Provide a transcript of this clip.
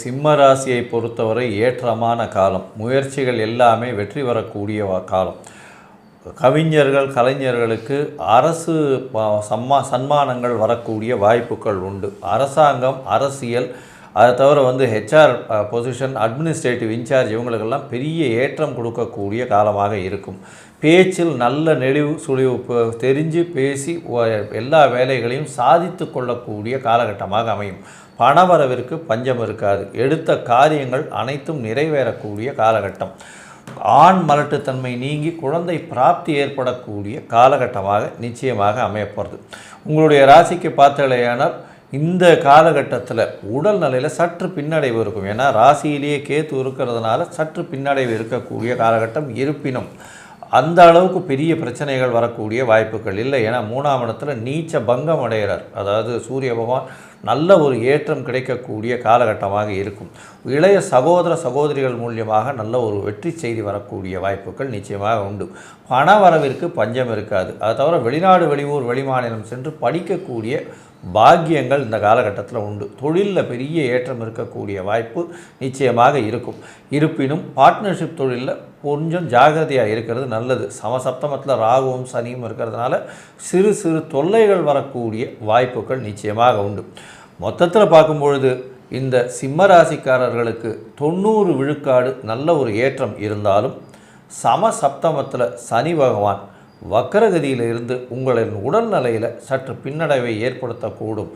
சிம்ம ராசியை பொறுத்தவரை ஏற்றமான காலம். முயற்சிகள் எல்லாமே வெற்றி வரக்கூடிய காலம். கவிஞர்கள் கலைஞர்களுக்கு அரசு சம்மா சன்மானங்கள் வரக்கூடிய வாய்ப்புகள் உண்டு. அரசாங்கம் அரசியல் அதை தவிர வந்து ஹெச்ஆர் பொசிஷன் அட்மினிஸ்ட்ரேட்டிவ் இன்சார்ஜ் இவங்களுக்கெல்லாம் பெரிய ஏற்றம் கொடுக்கக்கூடிய காலமாக இருக்கும். பேச்சில் நல்ல நெளிவு சுழிவு தெரிஞ்சு பேசி எல்லா வேலைகளையும் சாதித்து கொள்ளக்கூடிய காலகட்டமாக அமையும். பணவரவிற்கு பஞ்சம் இருக்காது. எடுத்த காரியங்கள் அனைத்தும் நிறைவேறக்கூடிய காலகட்டம். ஆண் மலட்டுத்தன்மை நீங்கி குழந்தை பிராப்தி ஏற்படக்கூடிய காலகட்டமாக நிச்சயமாக அமையப்போகிறது உங்களுடைய ராசிக்கு பார்த்தலையானால் இந்த காலகட்டத்தில் உடல் நிலையில் சற்று பின்னடைவு இருக்கும். ஏன்னா ராசியிலேயே கேத்து இருக்கிறதுனால சற்று பின்னடைவு இருக்கக்கூடிய காலகட்டம் இருப்பினும். அந்த அளவுக்கு பெரிய பிரச்சனைகள் வரக்கூடிய வாய்ப்புகள் இல்லை. ஏன்னா மூணாம் இடத்துல நீச்ச பங்கம் அடைகிறார். அதாவது சூரிய பகவான் நல்ல ஒரு ஏற்றம் கிடைக்கக்கூடிய காலகட்டமாக இருக்கும். இளைய சகோதர சகோதரிகள் மூலியமாக நல்ல ஒரு வெற்றி செய்தி வரக்கூடிய வாய்ப்புகள் நிச்சயமாக உண்டு. பண வரவிற்கு பஞ்சம் இருக்காது. அது தவிர வெளிநாடு வெளியூர் வெளிமாநிலம் சென்று படிக்கக்கூடிய பாக்கியங்கள் இந்த காலகட்டத்தில் உண்டு. தொழிலில் பெரிய ஏற்றம் இருக்கக்கூடிய வாய்ப்பு நிச்சயமாக இருக்கும். இருப்பினும் பார்ட்னர்ஷிப் தொழிலில் கொஞ்சம் ஜாகிரதையாக இருக்கிறது நல்லது. சமசப்தமத்தில் ராகுவும் சனியும் இருக்கிறதுனால சிறு சிறு தொல்லைகள் வரக்கூடிய வாய்ப்புகள் நிச்சயமாக உண்டு. மொத்தத்தில் பார்க்கும்பொழுது இந்த சிம்ம ராசிக்காரர்களுக்கு தொண்ணூறு விழுக்காடு நல்ல ஒரு ஏற்றம் இருந்தாலும் சமசப்தமத்தில் சனி பகவான் வக்கரகதியிலிருந்து உங்களின் உடல்நிலையில் சற்று பின்னடைவை ஏற்படுத்தக்கூடும்.